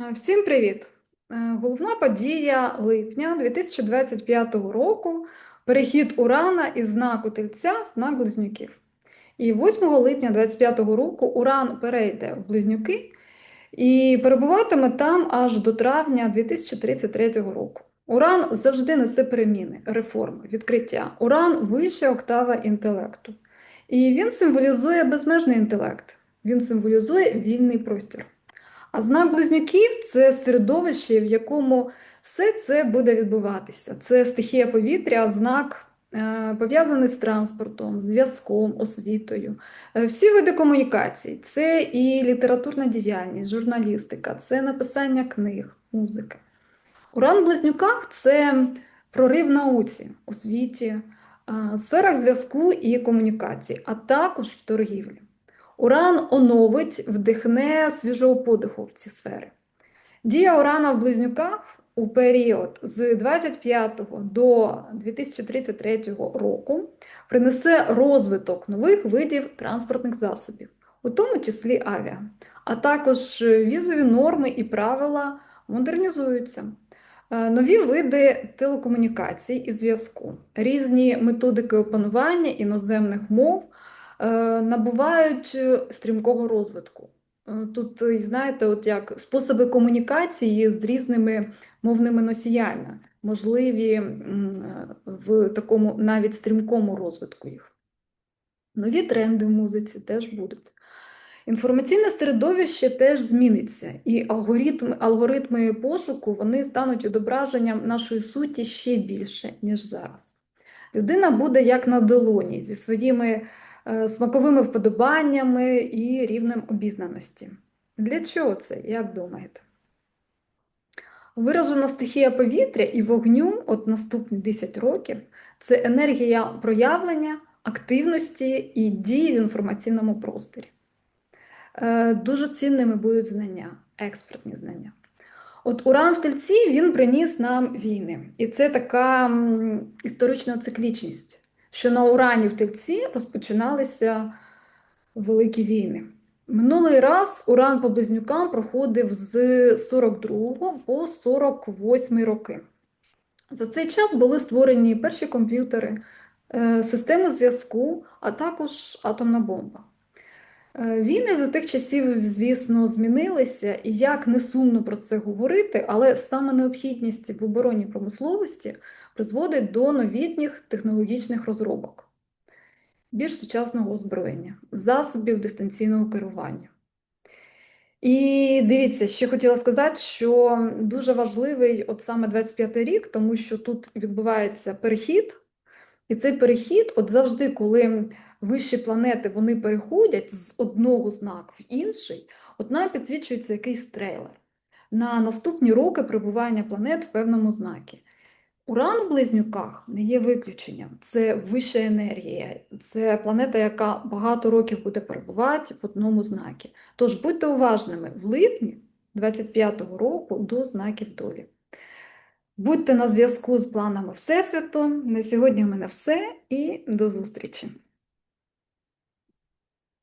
Е, Всім привіт! Е, Головна подія липня 2025 року перехід Урана із знаку Тельця в знак Близнюків. І 8 липня 2025 року Уран перейде в Близнюки і перебуватиме там аж до травня 2033 року. Уран завжди несе переміни, реформи, відкриття. Уран вища октава інтелекту. І він символізує безмежний інтелект, він символізує вільний простір. А знак близнюків це середовище, в якому все це буде відбуватися. Це стихія повітря, знак е, пов'язаний з транспортом, зв'язком, освітою. Е, Всі види комунікацій, це і літературна діяльність, журналістика, це написання книг, музики. Уран в близнюках це прорив в науці, освіті, е, сферах зв'язку і комунікацій, а також в торгівлі. Уран оновить, вдихне свіжого подиху в ці сфери. Дія Урана в близнюках у період з 25 до 2033 року принесе розвиток нових видів транспортних засобів, у тому числі авіа, а також візові норми і правила модернізуються. Е, Нові види телекомунікацій і зв'язку, різні методики опанування іноземних мов набувають е, стрімкого розвитку. Е, Тут, е, знаєте, от як способи комунікації з різними мовними носіями, можливі е, в такому навіть стрімкому розвитку їх. Нові тренди в музиці теж будуть. Інформаційне середовище теж зміниться, і алгоритми, алгоритми пошуку вони стануть відображенням нашої суті ще більше, ніж зараз. Людина буде як на долоні зі своїми е, смаковими вподобаннями і рівнем обізнаності. Для чого це, як думаєте? Виражена стихія повітря і вогню от наступні 10 років це енергія проявлення, активності і дії в інформаційному просторі. Е, Дуже цінними будуть знання, експертні знання. От Уран в Тельці він приніс нам війни. І це така історична циклічність, що на Урані в Тельці розпочиналися великі війни. Минулий раз Уран по близнюкам проходив з 42 по 48 роки. За цей час були створені перші комп'ютери, е, системи зв'язку, а також атомна бомба. Е, Війни за тих часів, звісно, змінилися, і як не сумно про це говорити, але саме необхідність в оборонній промисловості призводить до новітніх технологічних розробок, більш сучасного озброєння, засобів дистанційного керування. І дивіться, ще хотіла сказати, що дуже важливий от саме 25-й рік, тому що тут відбувається перехід, і цей перехід, от завжди, коли вищі планети вони переходять з одного знаку в інший, от нам підсвічується якийсь трейлер на наступні роки перебування планет в певному знакі. Уран в близнюках не є виключенням. Це вища енергія, це планета, яка багато років буде перебувати в одному знакі. Тож будьте уважними в липні 25-го року до знаків долі. Будьте на зв'язку з планами Всесвіту. На сьогодні в мене все і до зустрічі!